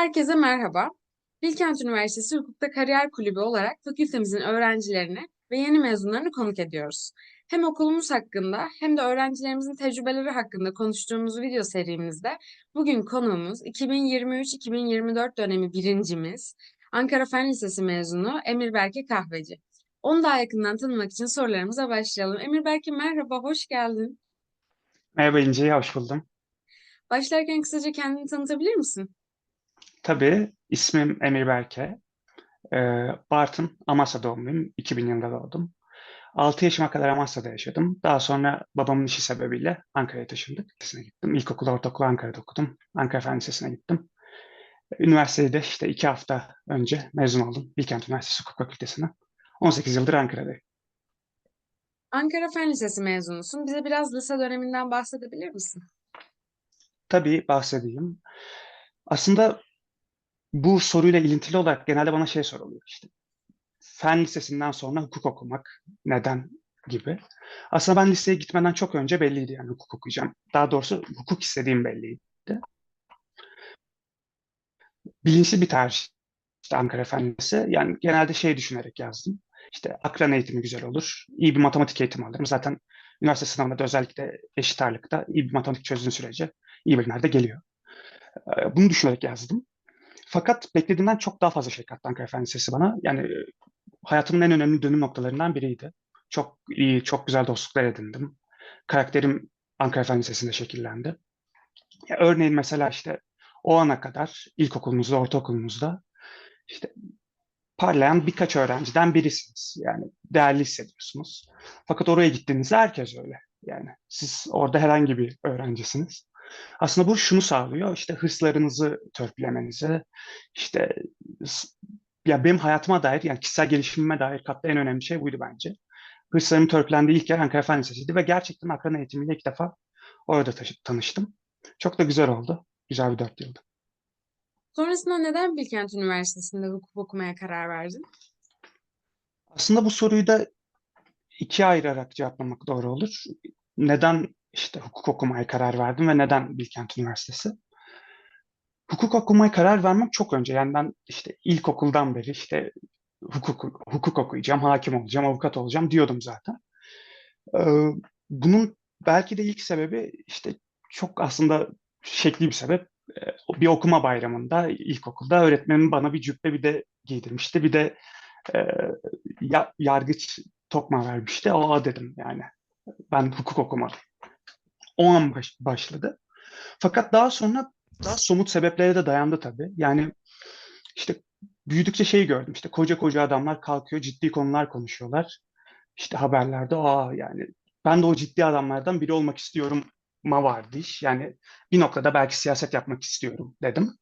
Herkese merhaba. Bilkent Üniversitesi Hukuk'ta Kariyer Kulübü olarak fakültemizin öğrencilerini ve yeni mezunlarını konuk ediyoruz. Hem okulumuz hakkında hem de öğrencilerimizin tecrübeleri hakkında konuştuğumuz video serimizde bugün konuğumuz 2023-2024 dönemi birincimiz Ankara Fen Lisesi mezunu Emir Berke Kahveci. Onu daha yakından tanımak için sorularımıza başlayalım. Emir Berke merhaba, hoş geldin. Merhaba İnce'ye hoş buldum. Başlarken kısaca kendini tanıtabilir misin? Tabii ismim Emir Berke. Ee, Bartın, Amasya doğumluyum. 2000 yılında doğdum. 6 yaşıma kadar Amasya'da yaşadım. Daha sonra babamın işi sebebiyle Ankara'ya taşındık. Lisesine gittim. İlkokul, ortaokul Ankara'da okudum. Ankara Fen Lisesi'ne gittim. Üniversitede işte iki hafta önce mezun oldum. Bilkent Üniversitesi Hukuk Fakültesi'ne. 18 yıldır Ankara'dayım. Ankara Fen Lisesi mezunusun. Bize biraz lise döneminden bahsedebilir misin? Tabii bahsedeyim. Aslında bu soruyla ilintili olarak genelde bana şey soruluyor işte. Fen lisesinden sonra hukuk okumak neden gibi. Aslında ben liseye gitmeden çok önce belliydi yani hukuk okuyacağım. Daha doğrusu hukuk istediğim belliydi. Bilinçli bir tercih işte Ankara Fen Lisesi. Yani genelde şey düşünerek yazdım. İşte akran eğitimi güzel olur. İyi bir matematik eğitimi alırım. Zaten üniversite sınavında da özellikle eşit ağırlıkta iyi bir matematik çözdüğün sürece iyi bölümler de geliyor. Ee, Bunu düşünerek yazdım. Fakat beklediğimden çok daha fazla şey kattı Ankara Fen Lisesi bana. Yani e, hayatımın en önemli dönüm noktalarından biriydi. Çok iyi, çok güzel dostluklar edindim. Karakterim Ankara Fen Lisesi'nde şekillendi. Ya örneğin mesela işte o ana kadar ilkokulumuzda, ortaokulumuzda işte parlayan birkaç öğrenciden birisiniz. Yani değerli hissediyorsunuz. Fakat oraya gittiğinizde herkes öyle. Yani siz orada herhangi bir öğrencisiniz. Aslında bu şunu sağlıyor. işte hırslarınızı törpülemenizi, işte ya benim hayatıma dair yani kişisel gelişimime dair kattığı en önemli şey buydu bence. Hırslarım törpülendiği ilk yer Ankara Fen Lisesi'ydi ve gerçekten akran eğitimiyle ilk defa orada tanıştım. Çok da güzel oldu. Güzel bir dört yıldı. Sonrasında neden Bilkent Üniversitesi'nde hukuk okumaya karar verdin? Aslında bu soruyu da ikiye ayırarak cevaplamak doğru olur. Neden işte hukuk okumaya karar verdim ve neden Bilkent Üniversitesi? Hukuk okumaya karar vermem çok önce. Yani ben işte ilkokuldan beri işte hukuk hukuk okuyacağım, hakim olacağım, avukat olacağım diyordum zaten. Ee, bunun belki de ilk sebebi işte çok aslında şekli bir sebep. Ee, Bir okuma bayramında ilkokulda öğretmenim bana bir cübbe bir de giydirmişti. Bir de e, ya- yargıç tokma vermişti. Aa dedim yani ben hukuk okumalıyım. O an baş- başladı. Fakat daha sonra daha somut sebeplere de dayandı tabii. Yani işte büyüdükçe şey gördüm. İşte koca koca adamlar kalkıyor, ciddi konular konuşuyorlar. İşte haberlerde aa yani ben de o ciddi adamlardan biri olmak istiyorum ma vardı iş. Yani bir noktada belki siyaset yapmak istiyorum dedim.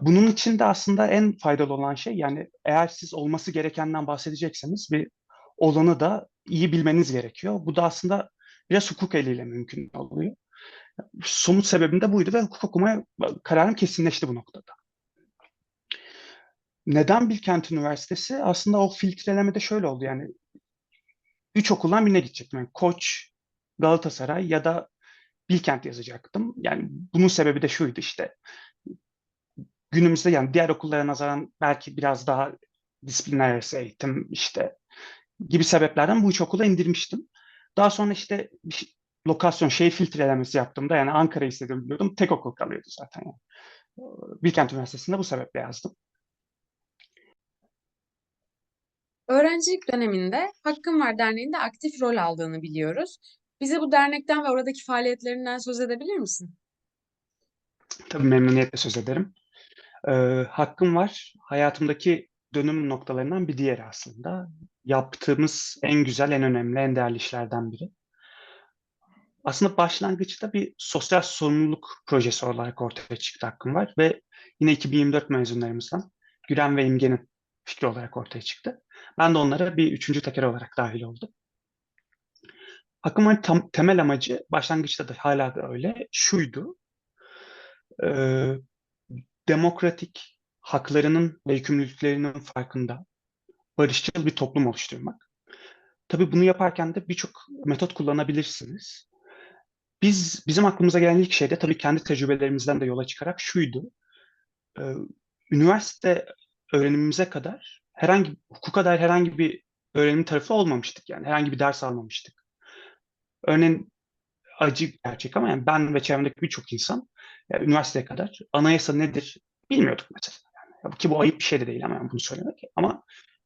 Bunun için de aslında en faydalı olan şey yani eğer siz olması gerekenden bahsedecekseniz bir olanı da iyi bilmeniz gerekiyor. Bu da aslında biraz hukuk eliyle mümkün oluyor. Somut sebebim de buydu ve hukuk okumaya kararım kesinleşti bu noktada. Neden Bilkent Üniversitesi? Aslında o filtrelemede şöyle oldu yani üç okuldan birine gidecektim. Yani Koç, Galatasaray ya da Bilkent yazacaktım. Yani bunun sebebi de şuydu işte günümüzde yani diğer okullara nazaran belki biraz daha disiplinler arası eğitim işte gibi sebeplerden bu üç okula indirmiştim. Daha sonra işte bir şey- lokasyon şey filtrelemesi yaptığımda yani Ankara'yı istedim biliyordum. Tek okul kalıyordu zaten yani. Bilkent Üniversitesi'nde bu sebeple yazdım. Öğrencilik döneminde Hakkım Var Derneği'nde aktif rol aldığını biliyoruz. Bize bu dernekten ve oradaki faaliyetlerinden söz edebilir misin? Tabii memnuniyetle söz ederim. Ee, hakkım var. Hayatımdaki dönüm noktalarından bir diğeri aslında. Yaptığımız en güzel, en önemli, en değerli işlerden biri. Aslında başlangıçta bir sosyal sorumluluk projesi olarak ortaya çıktı hakkım var ve yine 2024 mezunlarımızdan Güren ve İmge'nin fikri olarak ortaya çıktı. Ben de onlara bir üçüncü teker olarak dahil oldum. Hakkım var tam, temel amacı başlangıçta da hala da öyle şuydu. Ee, demokratik haklarının ve yükümlülüklerinin farkında barışçıl bir toplum oluşturmak. Tabii bunu yaparken de birçok metot kullanabilirsiniz. Biz bizim aklımıza gelen ilk şey de tabii kendi tecrübelerimizden de yola çıkarak şuydu. e, üniversite öğrenimimize kadar herhangi hukuka dair herhangi bir öğrenim tarafı olmamıştık yani herhangi bir ders almamıştık. Örneğin acı gerçek ama yani ben ve çevremdeki birçok insan yani üniversiteye kadar anayasa nedir bilmiyorduk mesela. Ki bu ayıp bir şey de değil ama yani bunu söylemek. Ama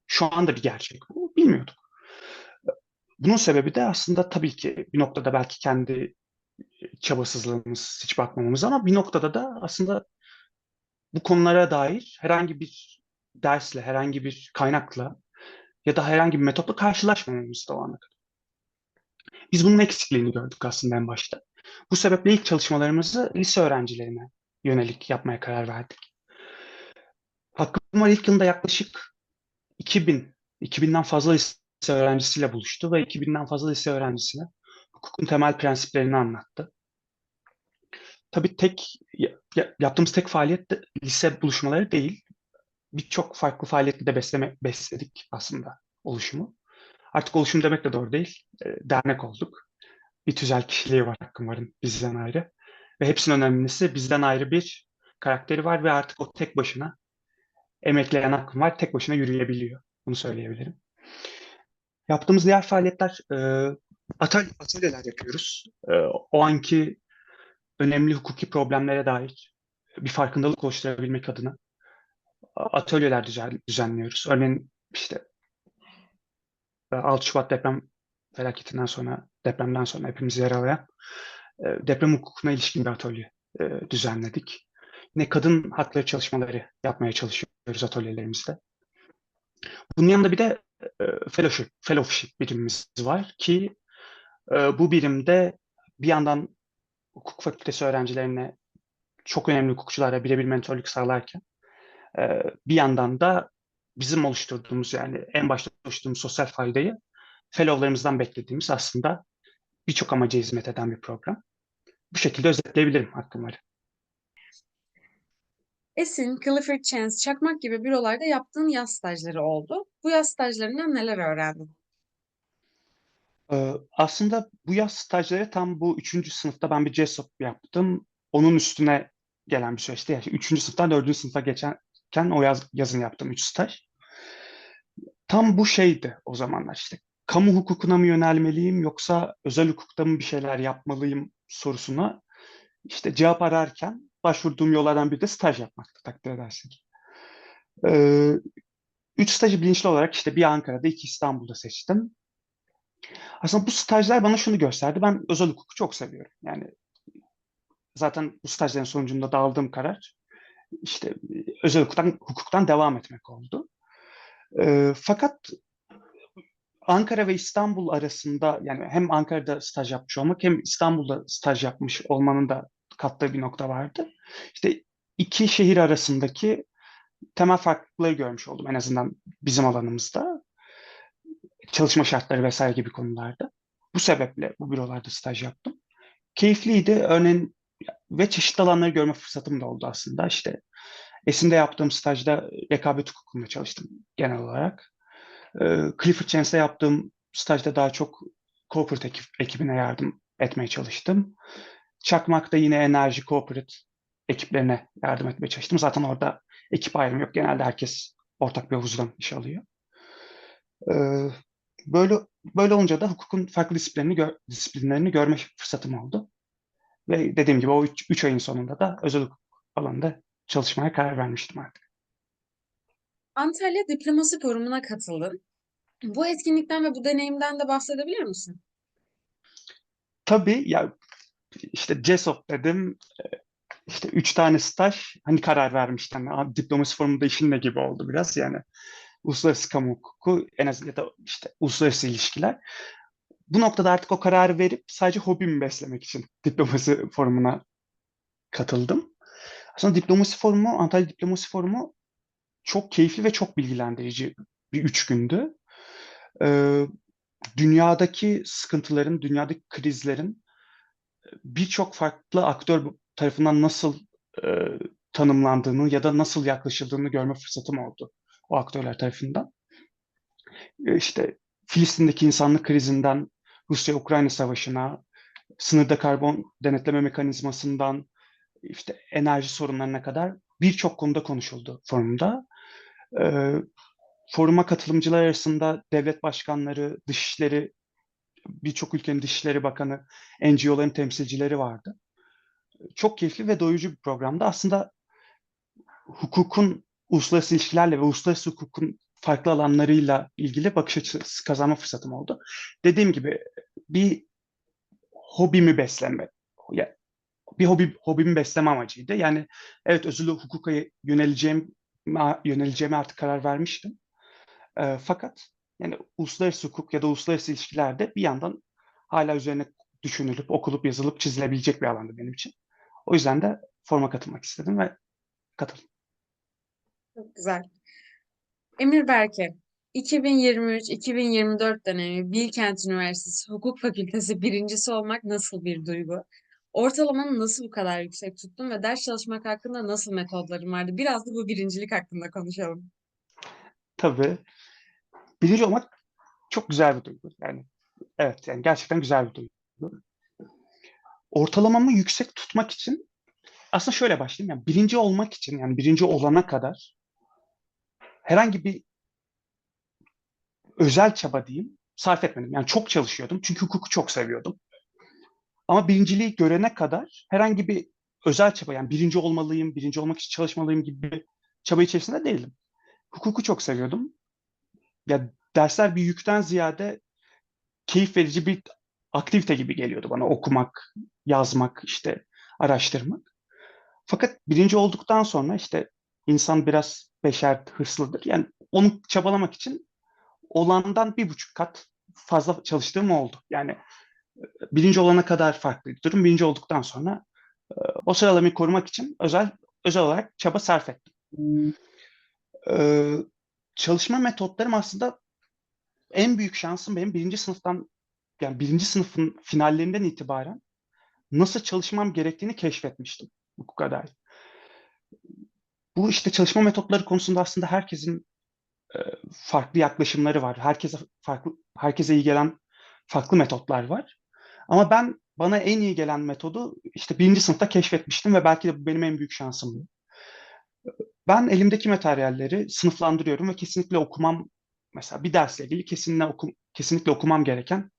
şu anda bir gerçek bu. Bilmiyorduk. Bunun sebebi de aslında tabii ki bir noktada belki kendi çabasızlığımız, hiç bakmamamız ama bir noktada da aslında bu konulara dair herhangi bir dersle, herhangi bir kaynakla ya da herhangi bir metotla karşılaşmamamız da o ana kadar. Biz bunun eksikliğini gördük aslında en başta. Bu sebeple ilk çalışmalarımızı lise öğrencilerine yönelik yapmaya karar verdik. Var ilk yılında yaklaşık 2000, 2000'den fazla lise öğrencisiyle buluştu ve 2000'den fazla lise öğrencisine hukukun temel prensiplerini anlattı. Tabii tek yaptığımız tek faaliyet de lise buluşmaları değil. Birçok farklı faaliyetle de besleme, besledik aslında oluşumu. Artık oluşum demek de doğru değil. E, dernek olduk. Bir tüzel kişiliği var Hakkım Var'ın bizden ayrı. Ve hepsinin önemlisi bizden ayrı bir karakteri var ve artık o tek başına emekleyen Hakkım Var tek başına yürüyebiliyor. Bunu söyleyebilirim. Yaptığımız diğer faaliyetler e, atölyeler yapıyoruz. E, o anki önemli hukuki problemlere dair bir farkındalık oluşturabilmek adına atölyeler düzenliyoruz. Örneğin işte 6 Şubat deprem felaketinden sonra, depremden sonra hepimizi yaralayan deprem hukukuna ilişkin bir atölye düzenledik. Yine kadın hakları çalışmaları yapmaya çalışıyoruz atölyelerimizde. Bunun yanında bir de fellowship, fellowship birimimiz var ki bu birimde bir yandan hukuk fakültesi öğrencilerine çok önemli hukukçulara birebir mentorluk sağlarken bir yandan da bizim oluşturduğumuz yani en başta oluşturduğumuz sosyal faydayı fellowlarımızdan beklediğimiz aslında birçok amaca hizmet eden bir program. Bu şekilde özetleyebilirim hakkımları. Esin, Clifford Chance, Çakmak gibi bürolarda yaptığın yaz stajları oldu. Bu yaz stajlarından neler öğrendin? Ee, aslında bu yaz stajları tam bu üçüncü sınıfta ben bir CESOP yaptım. Onun üstüne gelen bir süreçti. Yani üçüncü sınıftan dördüncü sınıfa geçerken o yaz, yazın yaptım üç staj. Tam bu şeydi o zamanlar işte. Kamu hukukuna mı yönelmeliyim yoksa özel hukukta mı bir şeyler yapmalıyım sorusuna işte cevap ararken başvurduğum yollardan biri de staj yapmaktı takdir edersin ki. Ee, üç stajı bilinçli olarak işte bir Ankara'da iki İstanbul'da seçtim. Aslında bu stajlar bana şunu gösterdi. Ben özel hukuku çok seviyorum. Yani zaten bu stajların sonucunda da aldığım karar işte özel hukuktan, hukuktan devam etmek oldu. E, fakat Ankara ve İstanbul arasında yani hem Ankara'da staj yapmış olmak hem İstanbul'da staj yapmış olmanın da kattığı bir nokta vardı. İşte iki şehir arasındaki temel farklılıkları görmüş oldum en azından bizim alanımızda. Çalışma şartları vesaire gibi konularda. Bu sebeple bu bürolarda staj yaptım. Keyifliydi. Örneğin ve çeşitli alanları görme fırsatım da oldu aslında. İşte Esin'de yaptığım stajda rekabet hukukunda çalıştım genel olarak. Ee, Clifford Chance'de yaptığım stajda daha çok corporate ekibine yardım etmeye çalıştım. Çakmak'ta yine enerji corporate ekiplerine yardım etmeye çalıştım. Zaten orada ekip ayrımı yok. Genelde herkes ortak bir havuzdan iş alıyor. Ee, böyle böyle olunca da hukukun farklı disiplinlerini, gör, disiplinlerini görme fırsatım oldu. Ve dediğim gibi o üç, üç ayın sonunda da özel hukuk alanında çalışmaya karar vermiştim artık. Antalya Diplomasi Forumu'na katıldın. Bu etkinlikten ve bu deneyimden de bahsedebilir misin? Tabii ya işte CESOP dedim. İşte üç tane staj hani karar vermiştim. Yani, diplomasi forumunda işin ne gibi oldu biraz yani. Uluslararası kamu hukuku en az ya da işte uluslararası ilişkiler. Bu noktada artık o kararı verip sadece hobimi beslemek için diplomasi forumuna katıldım. Aslında diplomasi forumu, Antalya Diplomasi Forumu çok keyifli ve çok bilgilendirici bir üç gündü. Ee, dünyadaki sıkıntıların, dünyadaki krizlerin birçok farklı aktör tarafından nasıl e, tanımlandığını ya da nasıl yaklaşıldığını görme fırsatım oldu o aktörler tarafından. E, işte Filistin'deki insanlık krizinden Rusya-Ukrayna savaşına, sınırda karbon denetleme mekanizmasından işte enerji sorunlarına kadar birçok konuda konuşuldu forumda. Ee, foruma katılımcılar arasında devlet başkanları, dışişleri, birçok ülkenin dışişleri bakanı, NGO'ların temsilcileri vardı. Çok keyifli ve doyurucu bir programdı. Aslında hukukun uluslararası ilişkilerle ve uluslararası hukukun farklı alanlarıyla ilgili bakış açısı kazanma fırsatım oldu. Dediğim gibi bir hobimi besleme, ya bir hobi hobimi besleme amacıydı. Yani evet özür hukuka yöneleceğim yöneleceğime artık karar vermiştim. Ee, fakat yani uluslararası hukuk ya da uluslararası ilişkilerde bir yandan hala üzerine düşünülüp, okulup, yazılıp, çizilebilecek bir alandı benim için. O yüzden de forma katılmak istedim ve katıldım. Çok güzel. Emir Berke, 2023-2024 dönemi Bilkent Üniversitesi Hukuk Fakültesi birincisi olmak nasıl bir duygu? Ortalamanı nasıl bu kadar yüksek tuttun ve ders çalışmak hakkında nasıl metodların vardı? Biraz da bu birincilik hakkında konuşalım. Tabii. Birinci olmak çok güzel bir duygu. Yani evet yani gerçekten güzel bir duygu. Ortalamamı yüksek tutmak için aslında şöyle başlayayım. Yani birinci olmak için yani birinci olana kadar herhangi bir özel çaba diyeyim sarf etmedim. Yani çok çalışıyordum. Çünkü hukuku çok seviyordum. Ama birinciliği görene kadar herhangi bir özel çaba yani birinci olmalıyım, birinci olmak için çalışmalıyım gibi bir çaba içerisinde değilim. Hukuku çok seviyordum. Ya dersler bir yükten ziyade keyif verici bir aktivite gibi geliyordu bana okumak, yazmak, işte araştırmak. Fakat birinci olduktan sonra işte insan biraz beşer hırslıdır. Yani onu çabalamak için olandan bir buçuk kat fazla çalıştığım oldu. Yani birinci olana kadar farklıydı durum. Birinci olduktan sonra o sıralamayı korumak için özel özel olarak çaba sarf ettim. Ee, çalışma metotlarım aslında en büyük şansım benim birinci sınıftan yani birinci sınıfın finallerinden itibaren nasıl çalışmam gerektiğini keşfetmiştim hukuka dair. Bu işte çalışma metotları konusunda aslında herkesin e, farklı yaklaşımları var. Herkese farklı herkese iyi gelen farklı metotlar var. Ama ben bana en iyi gelen metodu işte birinci sınıfta keşfetmiştim ve belki de bu benim en büyük şansımdı. Ben elimdeki materyalleri sınıflandırıyorum ve kesinlikle okumam mesela bir dersle ilgili kesinlikle, okum, kesinlikle okumam gereken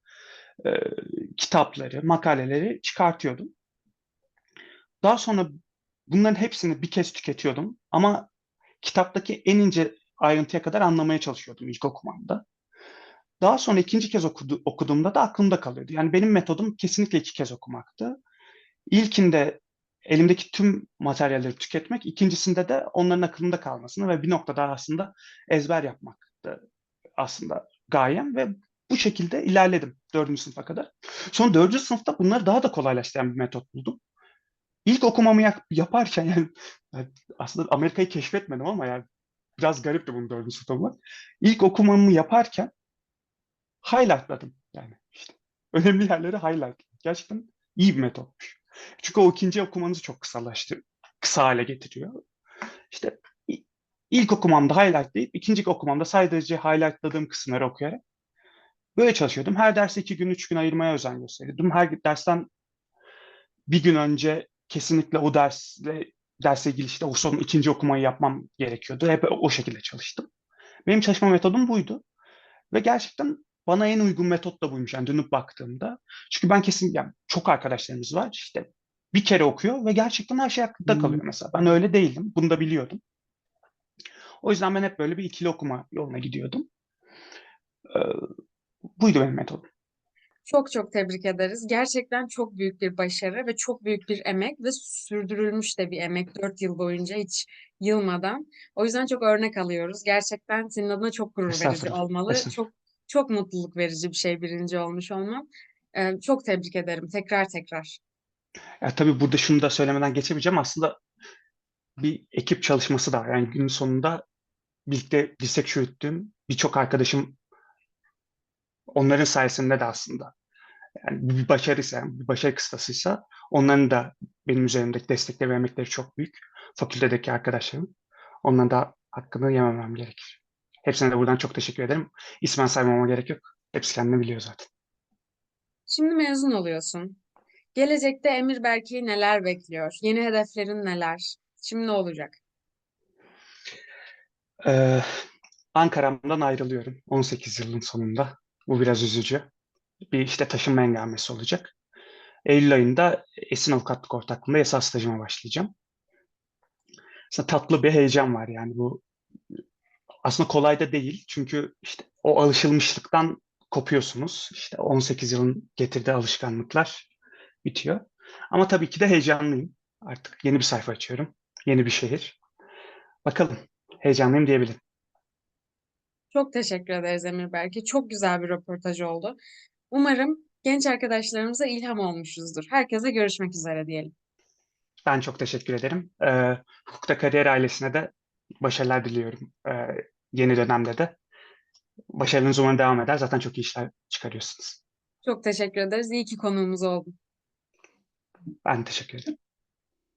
e, kitapları, makaleleri çıkartıyordum. Daha sonra bunların hepsini bir kez tüketiyordum ama kitaptaki en ince ayrıntıya kadar anlamaya çalışıyordum ilk okumamda. Daha sonra ikinci kez okudu, okuduğumda da aklımda kalıyordu. Yani benim metodum kesinlikle iki kez okumaktı. İlkinde elimdeki tüm materyalleri tüketmek, ikincisinde de onların akılımda kalmasını ve bir noktada aslında ezber yapmaktı aslında gayem ve bu şekilde ilerledim dördüncü sınıfa kadar. Sonra dördüncü sınıfta bunları daha da kolaylaştıran bir metot buldum. İlk okumamı yap- yaparken yani, aslında Amerika'yı keşfetmedim ama yani biraz garipti bunu dördüncü sınıfta olmak. İlk okumamı yaparken highlightladım yani işte. Önemli yerleri highlight. Gerçekten iyi bir metotmuş. Çünkü o ikinci okumanızı çok kısalaştı, kısa hale getiriyor. İşte ilk okumamda highlightlayıp ikinci okumamda sadece highlightladığım kısımları okuyarak böyle çalışıyordum. Her derse iki gün, üç gün ayırmaya özen gösteriyordum. Her dersten bir gün önce kesinlikle o dersle derse ilgili işte o son ikinci okumayı yapmam gerekiyordu. Hep o şekilde çalıştım. Benim çalışma metodum buydu. Ve gerçekten bana en uygun metot da buymuş yani dönüp baktığımda. Çünkü ben kesin yani çok arkadaşlarımız var işte bir kere okuyor ve gerçekten her şey aklında kalıyor mesela. Ben öyle değildim. Bunu da biliyordum. O yüzden ben hep böyle bir ikili okuma yoluna gidiyordum. Ee, buydu benim metodum. Çok çok tebrik ederiz. Gerçekten çok büyük bir başarı ve çok büyük bir emek ve sürdürülmüş de bir emek dört yıl boyunca hiç yılmadan. O yüzden çok örnek alıyoruz. Gerçekten senin adına çok gurur verici olmalı. Çok çok mutluluk verici bir şey birinci olmuş olman. Ee, çok tebrik ederim tekrar tekrar. Ya tabii burada şunu da söylemeden geçemeyeceğim. Aslında bir ekip çalışması da. Yani günün sonunda birlikte dirsek çürüttüğüm birçok arkadaşım onların sayesinde de aslında yani bu bir başarıysa, yani bir başarı kıstasıysa onların da benim üzerimdeki destekleri ve emekleri çok büyük. Fakültedeki arkadaşlarım. Onların da hakkını yememem gerekir. Hepsine de buradan çok teşekkür ederim. İsmen saymama gerek yok. Hepsi kendini biliyor zaten. Şimdi mezun oluyorsun. Gelecekte Emir Berke'yi neler bekliyor? Yeni hedeflerin neler? Şimdi ne olacak? Ee, Ankara'mdan ayrılıyorum 18 yılın sonunda. Bu biraz üzücü. Bir işte taşınma engelmesi olacak. Eylül ayında Esin Avukatlık Ortaklığı'nda yasal stajıma başlayacağım. Aslında tatlı bir heyecan var yani bu aslında kolay da değil. Çünkü işte o alışılmışlıktan kopuyorsunuz. İşte 18 yılın getirdiği alışkanlıklar bitiyor. Ama tabii ki de heyecanlıyım. Artık yeni bir sayfa açıyorum. Yeni bir şehir. Bakalım. Heyecanlıyım diyebilirim. Çok teşekkür ederiz Emir Berke. Çok güzel bir röportaj oldu. Umarım genç arkadaşlarımıza ilham olmuşuzdur. Herkese görüşmek üzere diyelim. Ben çok teşekkür ederim. Ee, Hukukta Kariyer ailesine de başarılar diliyorum. Ee, yeni dönemde de. Başarınız umarım devam eder. Zaten çok iyi işler çıkarıyorsunuz. Çok teşekkür ederiz. İyi ki konuğumuz oldun. Ben teşekkür ederim.